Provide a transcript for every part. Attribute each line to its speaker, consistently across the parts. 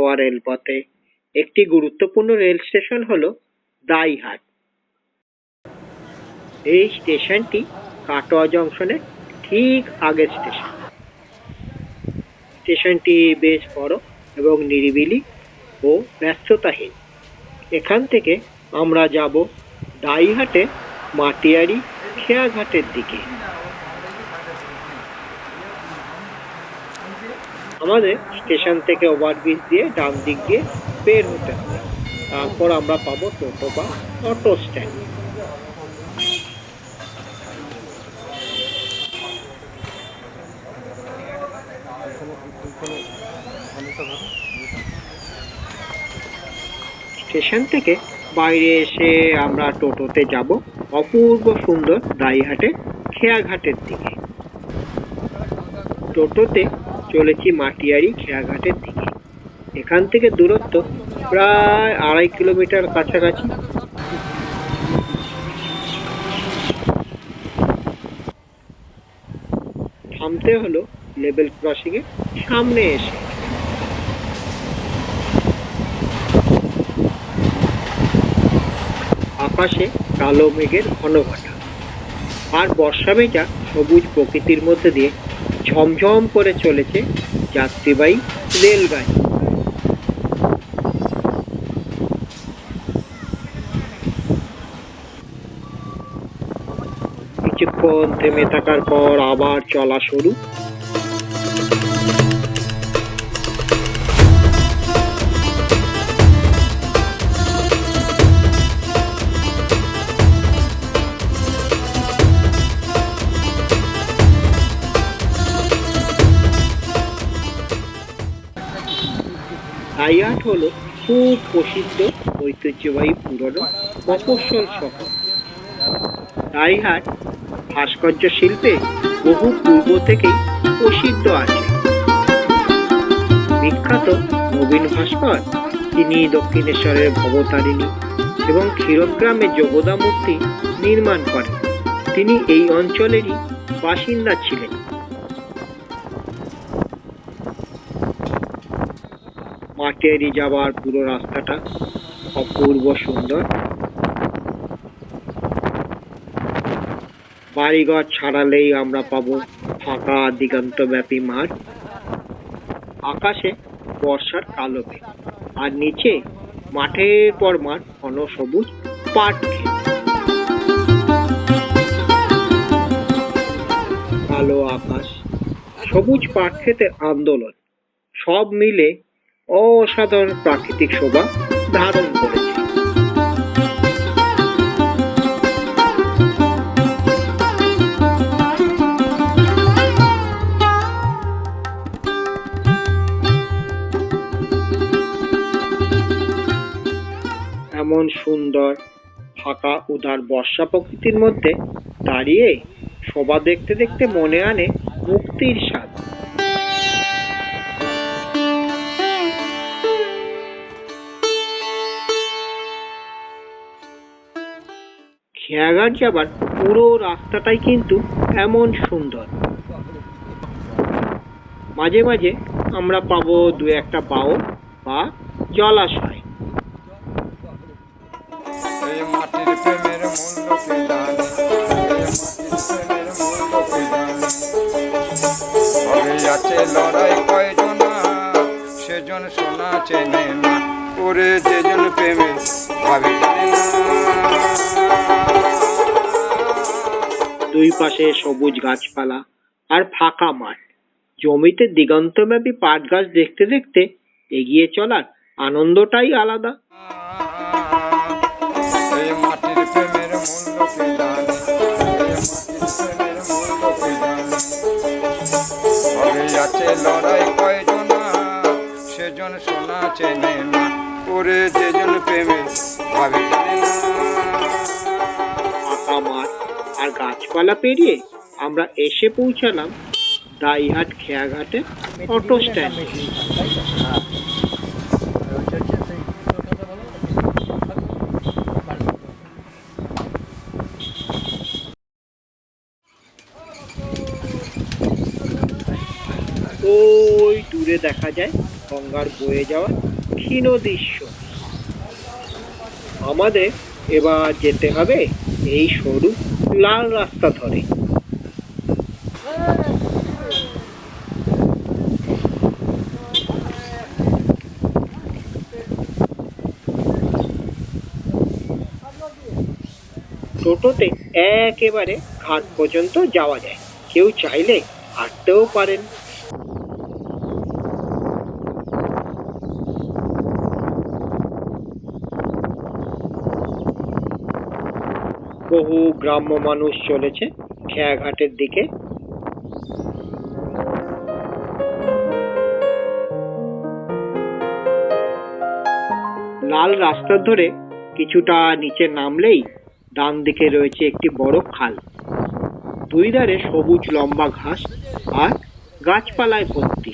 Speaker 1: কাটোয়া রেলপথে একটি গুরুত্বপূর্ণ রেল স্টেশন হল দাইহাট। এই স্টেশনটি কাটোয়া জংশনের ঠিক আগের স্টেশন। স্টেশনটি বেশ বড় এবং নিরিবিলি ও ব্যস্ততাহীন। এখান থেকে আমরা যাব দাইহাটে মাটিয়ারি খেয়াঘাটের দিকে। আমাদের স্টেশন থেকে ওভারব্রিজ দিয়ে ডান দিক দিয়ে বের হতে হবে। তারপর আমরা পাবো টোটো বা অটো স্ট্যান্ড। স্টেশন থেকে বাইরে এসে আমরা টোটোতে যাব অপূর্ব সুন্দর দাইহাটে খেয়াঘাটের দিকে। টোটোতে চলেছি মাটিয়ারি খেয়াঘাটের দিকে। এখান থেকে দূরত্ব প্রায় আড়াই কিলোমিটার কাছাকাছি। থামতে হলো লেভেল ক্রসিং এর সামনে এসে। আকাশে কালো মেঘের ঘন ঘটা আর বর্ষা মেঘা সবুজ প্রকৃতির মধ্যে দিয়ে ঝমঝম করে চলেছে যাত্রীবাহী রেলগাড়ি। কিছুক্ষণ থেমে থাকার পর আবার চলা শুরু। রাইহাট হলো খুব প্রসিদ্ধ ঐতিহ্যবাহী পুরনো মফস্বল শহর। রাইহাট ভাস্কর্য শিল্পে বহু পূর্ব থেকেই প্রসিদ্ধ আছে। বিখ্যাত নবীন ভাস্কর, তিনি দক্ষিণেশ্বরের ভবতারিণী এবং ক্ষীরগ্রামে যোগদা মূর্তি নির্মাণ করেন। তিনি এই অঞ্চলেরই বাসিন্দা ছিলেন। মাটিয়ারি যাওয়ার পুরো রাস্তাটা অপূর্ব সুন্দর। বাড়িঘর ছাড়ালেই আমরা পাবো ফাঁকা দিগন্তব্যাপী মাঠ। আকাশে বর্ষার কালো মেঘ, আর নিচে মাঠের পর মাঠ, ঘন সবুজ পাট কালো আকাশ, সবুজ পাট ক্ষেতের আন্দোলন, সব মিলে অসাধারণ প্রাকৃতিক শোভা ধারণ করেছে। এমন সুন্দর ফাঁকা উদার বর্ষা প্রকৃতির মধ্যে দাঁড়িয়ে শোভা দেখতে দেখতে মনে আনে মুক্তির স্বাদ। খেয়াঘাট যাবার পুরো রাস্তাটাই কিন্তু এমন সুন্দর। মাঝে মাঝে আমরা পাবো দু একটা বাও বা জলাশয়।
Speaker 2: প্রেমের প্রেমের লড়াই কয়জনা সেজন সোনা চেনে ওরে যেজন প্রেমে ভাবে জানে না
Speaker 1: দুই পাশে সবুজ গাছপালা আর ফাঁকা মাঠ। জমিতে দিগন্তব্যাপী পাট গাছ দেখতে দেখতে এগিয়ে চলার আনন্দটাই আলাদা।
Speaker 2: লড়াই কয়জনা সেজন সোনা চেনে না ওরে যেজন প্রেমে ভাবে
Speaker 1: মাঠ আর গাছপালা পেরিয়ে আমরা এসে পৌঁছালাম দাইহাট খেয়াঘাটে অটো স্ট্যান্ড ওই দূরে দেখা যায় গঙ্গার বয়ে যাওয়া ক্ষীণ দৃশ্য। আমাদের এবার যেতে হবে এই সরু লাল রাস্তা ধরে। টোটোতে একেবারে ঘাট পর্যন্ত যাওয়া যায়। কেউ চাইলে হাঁটতেও পারেন। বহু গ্রাম্য মানুষ চলেছে খেয়াঘাটের দিকে। লাল রাস্তা ধরে কিছুটা নিচে নামলেই ডান দিকে রয়েছে একটি বড় খাল। দুই ধারে সবুজ লম্বা ঘাস আর গাছপালায় ভর্তি।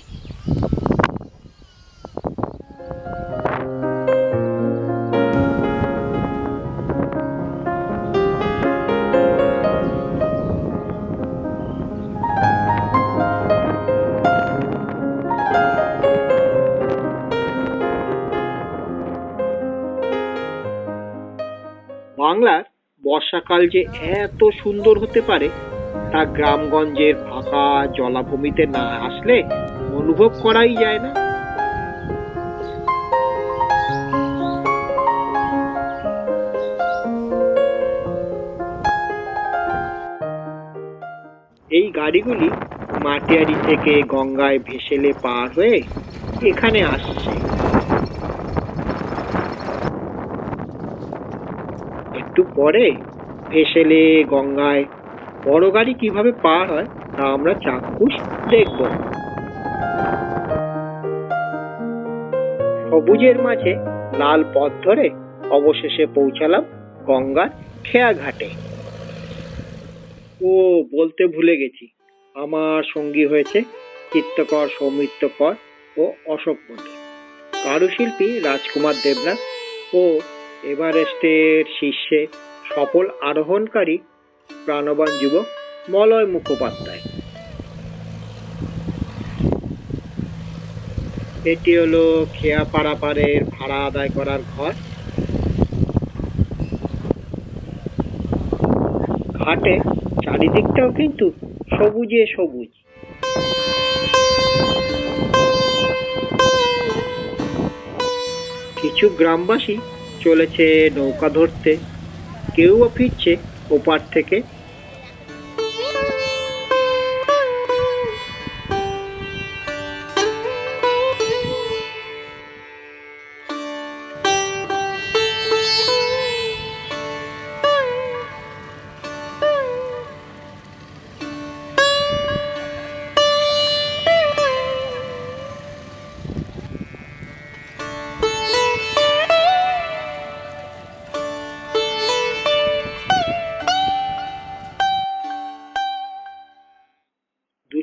Speaker 1: বাংলার বর্ষাকাল যে এত সুন্দর হতে পারে, তা গ্রামগঞ্জের ফাঁকা জলাভূমিতে না আসলে অনুভব করাই যায় না। এই গাড়িগুলি মাটিয়ারি থেকে গঙ্গায় ভেসেলে পার হয়ে এখানে আসছে। একটু পরে ভেসেলে, গঙ্গায় বড় গাড়ি কীভাবে পার হয় তা আমরা চাক্ষুষ দেখব। সবুজের মাঝে লাল পথ ধরে অবশেষে পৌঁছালাম গঙ্গার খেয়া ঘাটে ও, বলতে ভুলে গেছি। আমার সঙ্গী হয়েছে চিত্তকর, সৌমিত্রকর ও অশোক মন্ডল। কারুশিল্পী রাজকুমার দেবনাথ ও এভারেস্টের শীর্ষে সফল আরোহণকারী প্রাণবান যুবক মলয় মুখোপাধ্যায়। এটি হলো খেয়া পাড়াপাড়ের ভাড়া আদায় করার ঘর। ঘাটে চারিদিকটাও কিন্তু সবুজে সবুজ। কিছু গ্রামবাসী চলেছে নৌকা ধরতে। কেউ ফিরছে ওপার থেকে।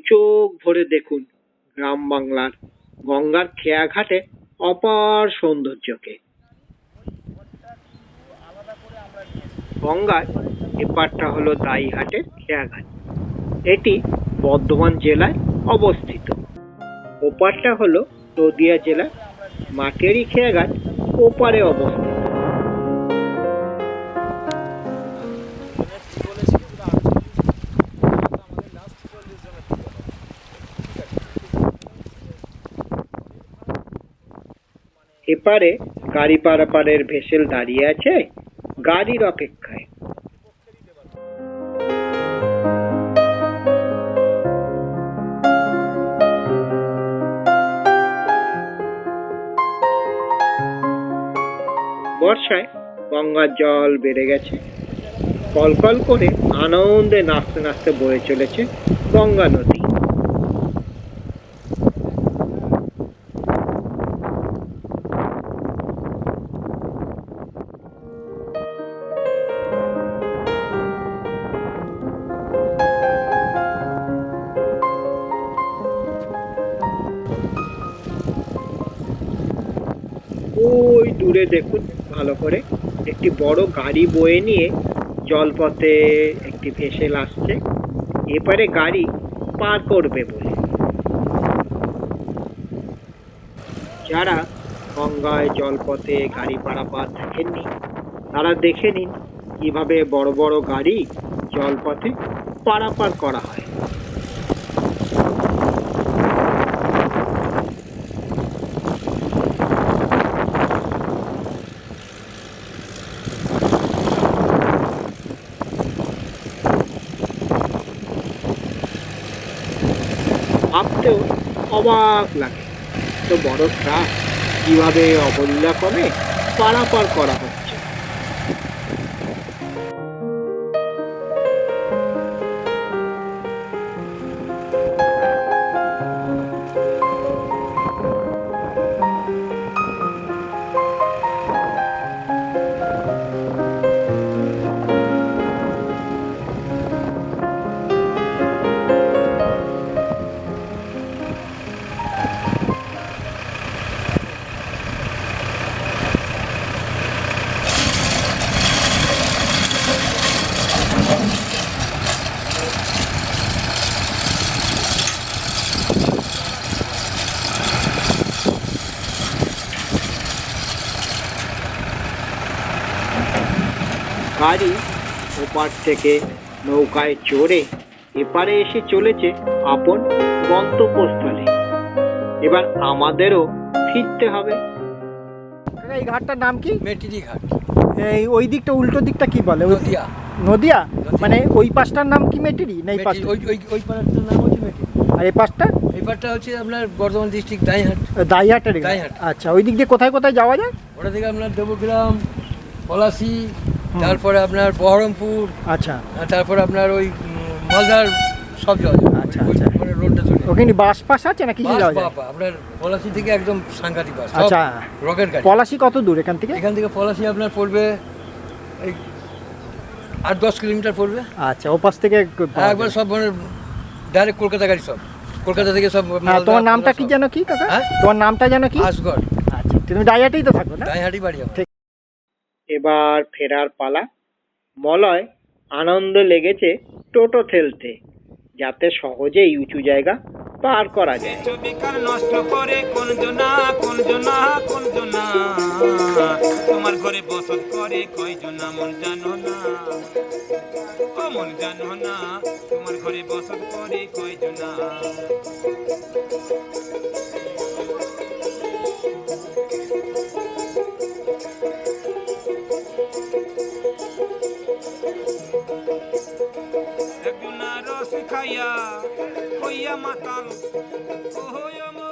Speaker 1: চোখ ভরে দেখুন গ্রাম বাংলার গঙ্গার খেয়া ঘাটে অপার সৌন্দর্যকে। গঙ্গার এপারটা হলো দাইহাটের খেয়াঘাট। এটি বর্ধমান জেলায় অবস্থিত। ওপারটা হলো নদিয়া জেলার মাটেরি খেয়াঘাট ওপারে অবস্থিত। এপারে গাড়ি পারাপারের ভেসেল দাঁড়িয়ে আছে, গাড়ির অপেক্ষায়। বর্ষায় গঙ্গার জল বেড়ে গেছে। কলকল করে আনন্দে নাচতে নাচতে বয়ে চলেছে গঙ্গা নদী। দূরে দেখুন, ভালো করে। একটি বড় গাড়ি বয়ে নিয়ে জলপথে একটি ভেসেল আসছে। এপারে গাড়ি পার করবে বলে। যারা গঙ্গায় জলপথে গাড়ি পারাপার দেখেননি, তারা দেখে নিন কীভাবে বড় বড় গাড়ি জলপথে পারাপার করা হয়। অবাক লাগে। তো বড় ট্রাক কীভাবে অবলীলা কমে পারাপার করা হচ্ছে। গাড়ি ওপার থেকে নৌকায় চড়ে এপারে এসে চলেছে আপন গন্তব্যস্থলে। এবার আমাদেরও ফিরতে হবে।
Speaker 3: এই ঘাটটার নাম কি?
Speaker 4: মেটিরি ঘাট।
Speaker 3: এই ওই দিকটা উল্টো দিকটা কি বলে?
Speaker 4: নদিয়া।
Speaker 3: নদিয়া। মানে ওই পাশটার নাম কি মেটেরি? না এই পাশটা?
Speaker 4: ওই ওই ওই পাশটার নাম হচ্ছে মেটিরি।
Speaker 3: আর এই পাশটা?
Speaker 4: এই পাড়টা হচ্ছে আপনার বর্ধমান ডিস্ট্রিক্ট দাইহাট।
Speaker 3: দাইহাটের।
Speaker 4: দাইহাট।
Speaker 3: আচ্ছা ওই দিক দিয়ে কোথায় কোথায় যাওয়া যায়?
Speaker 4: ওটা থেকে আপনার দেবগ্রাম পলাশি তারপরে আপনার বহরমপুর
Speaker 3: আচ্ছা।
Speaker 4: তারপরে আপনার ওই মালদার সব যাওয়া যায়
Speaker 3: আচ্ছা, আচ্ছা।
Speaker 4: মানে রোডটা চলে
Speaker 3: ওখানে বাস পাস আছে না কিছু যাওয়া যায়
Speaker 4: বাবা, আপনার পলাশি থেকে একদম সাংঘাতিক বাস
Speaker 3: আচ্ছা।
Speaker 4: রকেট গাড়ি।
Speaker 3: পলাশি কত দূর এখান থেকে?
Speaker 4: এখান থেকে পলাশি আপনার পড়বে এই আট দশ কিলোমিটার পড়বে।
Speaker 3: আচ্ছা ও পাশ থেকে
Speaker 4: হ্যাঁ একবার সব মানে ডাইরেক্ট কলকাতা গাড়ি সব। কলকাতা থেকে সব
Speaker 3: হ্যাঁ, তোমার নামটা কি। যেন কি কাকা
Speaker 4: হ্যাঁ?
Speaker 3: তোমার নামটা যেন কি?
Speaker 4: আসগড়
Speaker 3: আচ্ছা তুমি ডাইহাটেই তো থাকো না?
Speaker 4: বাড়ি
Speaker 3: ঠিক।
Speaker 1: এবার ফেরার পালা। মলয় আনন্দ লেগেছে টোটো ঠেলতে, যাতে সহজেই উঁচু জায়গা পার করা যায়।
Speaker 5: নষ্ট করে, কোন জনা কোন জনা কোন জনা? তোমার ঘরে বসত করে ia matá-lo. Oh, ia matá-lo.